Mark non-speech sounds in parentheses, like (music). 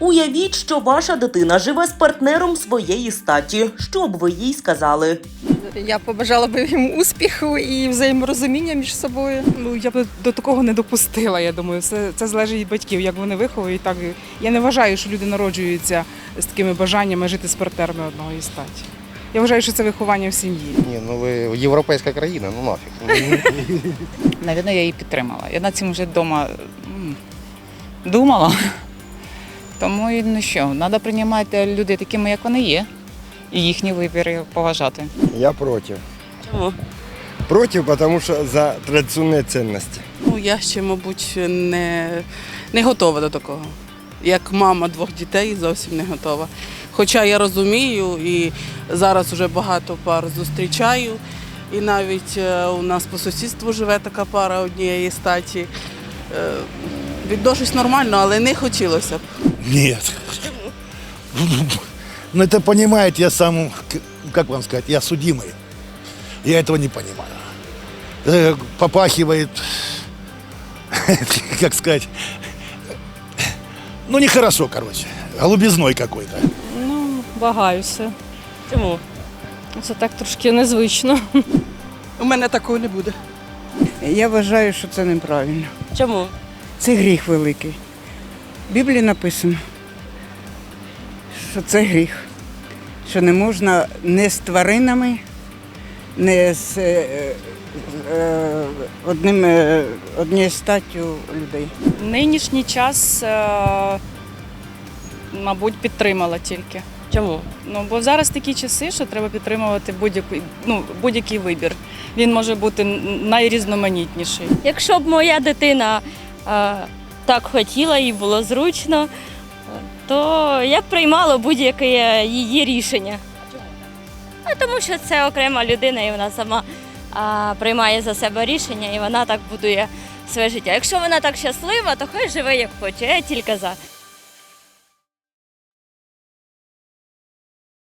Уявіть, що ваша дитина живе з партнером своєї статі. Що б ви їй сказали? Я побажала би їм успіху і взаєморозуміння між собою. Ну я б до такого не допустила. Я думаю, це, це залежить від батьків, як вони виховують. Так я не вважаю, що люди народжуються з такими бажаннями жити з партнерами одного із статі. Я вважаю, що це виховання в сім'ї. Ні, ну ви європейська країна, ну нафіг. Навірно, я її підтримала. Я над цим вже вдома думала. Тому і, ну що, треба приймати людей такими, як вони є, і їхні вибір поважати. Я против. Чому? Против, потому что за традиционные ценности. Ну, я ще, мабуть, не, не готова до такого. Як мама двох дітей зовсім не готова. Хоча я розумію і зараз вже багато пар зустрічаю. І навіть е, у нас по сусідству живе така пара однієї статі. Е, Відношусь нормально, але не хотілося б. Нет. Ну это понимаете, я сам, к- как вам сказать, я судимый. Я этого не понимаю. Это попахивает, как сказать, (laughs) ну нехорошо, короче, голубизной какой-то. Ну, вагаюся. Чому? Це так трошки незвично. У мене такого не буде. Я вважаю, що це неправильно. Чому? Це гріх великий. В Біблії написано, що це гріх, що не можна не з тваринами, не з е, е, одним, е, однією статтю людей. Нинішній час, е, мабуть, підтримала тільки. Чому? Ну, бо зараз такі часи, що треба підтримувати будь-який, ну, будь-який вибір. Він може бути найрізноманітніший. Якщо б моя дитина е, так хотіла і було зручно, е, то я б приймала будь-яке її рішення. А тому що це окрема людина, і вона сама а, приймає за себе рішення, і вона так будує своє життя. Якщо вона так щаслива, то хай живе як хоче. Я тільки за.